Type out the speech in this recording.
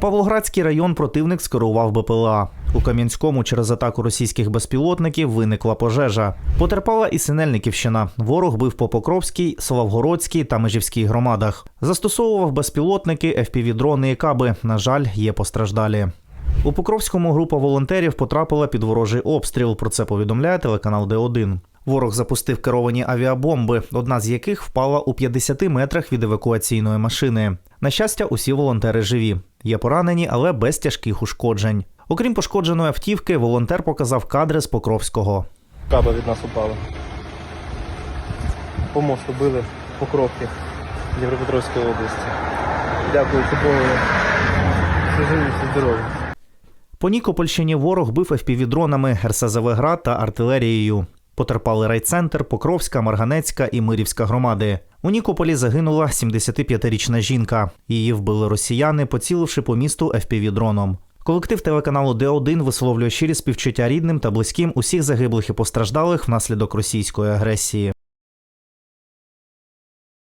Павлоградський район противник скерував БПЛА. У Кам'янському через атаку російських безпілотників виникла пожежа. Потерпала і Синельниківщина. Ворог бив по Покровській, Славгородській та Межівській громадах. Застосовував безпілотники, FPV-дрони і каби. На жаль, є постраждалі. У Покровському група волонтерів потрапила під ворожий обстріл. Про це повідомляє телеканал Д1. Ворог запустив керовані авіабомби, одна з яких впала у 50 метрах від евакуаційної машини. На щастя, усі волонтери живі. Є поранені, але без тяжких ушкоджень. Окрім пошкодженої автівки, волонтер показав кадри з Покровського. Каба від нас упала. По мосту били по кропці Дніпропетровської області. Дякую. Живі, всі здорові. По Нікопольщині ворог бив FPV-дронами, РСЗВ «Град» та артилерією. Потерпали райцентр, Покровська, Марганецька і Мирівська громади. У Нікополі загинула 75-річна жінка. Її вбили росіяни, поціливши по місту FPV-дроном. Колектив телеканалу Д1 висловлює щирі співчуття рідним та близьким усіх загиблих і постраждалих внаслідок російської агресії.